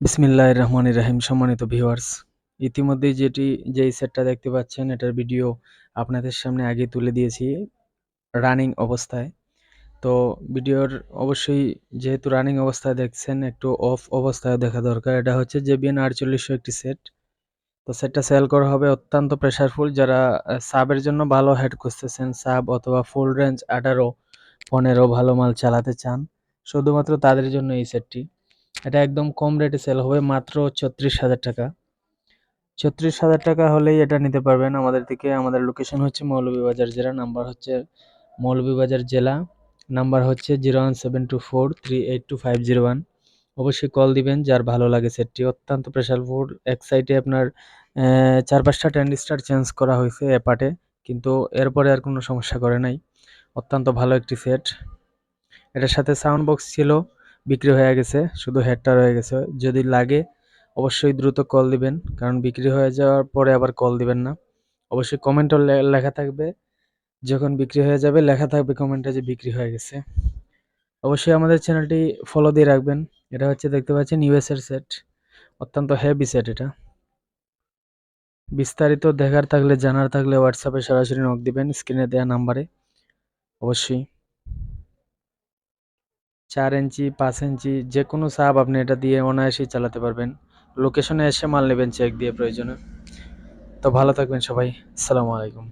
বিসমিল্লাহ রহমান রাহিম, সম্মানিত ভিউয়ার্স। ইতিমধ্যেই যেটি, যেই সেটটা দেখতে পাচ্ছেন, এটার ভিডিও আপনাদের সামনে আগে তুলে দিয়েছি রানিং অবস্থায়। তো ভিডিওর অবশ্যই যেহেতু রানিং অবস্থায় দেখছেন, একটু অফ অবস্থায় দেখা দরকার। এটা হচ্ছে জেবিএন আটচল্লিশশো একটি সেট। তো সেটটা সেল করা হবে অত্যন্ত প্রেশারফুল। যারা সাবের জন্য ভালো হেড খুঁজতেছেন, সাব অথবা ফুল রেঞ্জ আঠারো, পনেরো ভালো মাল চালাতে চান, শুধুমাত্র তাদের জন্য এই সেটটি। এটা একদম কম রেটে সেল হবে, মাত্র ছত্রিশ হাজার টাকা। ছত্রিশ হাজার টাকা হলেই এটা নিতে পারবেন। আমাদের থেকে আমাদের লোকেশন হচ্ছে মৌলভীবাজার জেলা নাম্বার হচ্ছে মৌলভীবাজার জেলা নাম্বার হচ্ছে zero one seven two four three eight two five zero one অবশ্যই কল দিবেন, যার ভালো লাগে সেটটি অত্যন্ত প্রেশার ফুড এক সাইডে আপনার চার পাঁচটা স্টার চেঞ্জ করা হয়েছে এ পার্টে কিন্তু এরপরে আর কোনো সমস্যা করে নাই। অত্যন্ত ভালো একটি সেট এটার সাথে সাউন্ড বক্স ছিল। বিক্রি হয়ে গেছে, শুধু হেডটা রয়ে গেছে। যদি লাগে, অবশ্যই দ্রুত কল দিবেন, কারণ বিক্রি হয়ে যাওয়ার পরে আবার কল দিবেন না। অবশ্যই কমেন্টও লেখা থাকবে, যখন বিক্রি হয়ে যাবে, লেখা থাকবে কমেন্টে যে বিক্রি হয়ে গেছে। অবশ্যই আমাদের চ্যানেলটি ফলো দিয়ে রাখবেন। এটা হচ্ছে দেখতে পাচ্ছেন ইউএসের সেট অত্যন্ত হেভি সেট এটা। বিস্তারিত দেখার থাকলে, জানার থাকলে হোয়াটসঅ্যাপে সরাসরি নক দিবেন স্ক্রিনে দেওয়া নাম্বারে অবশ্যই। চার ইঞ্চি, পাঁচ ইঞ্চি যে কোনো সাপ আপনি এটা দিয়ে অনায়াসেই চালাতে পারবেন। লোকেশনে এসে মাল নেবেন চেক দিয়ে প্রয়োজনে। তো ভালো থাকবেন সবাই। আসসালামু আলাইকুম।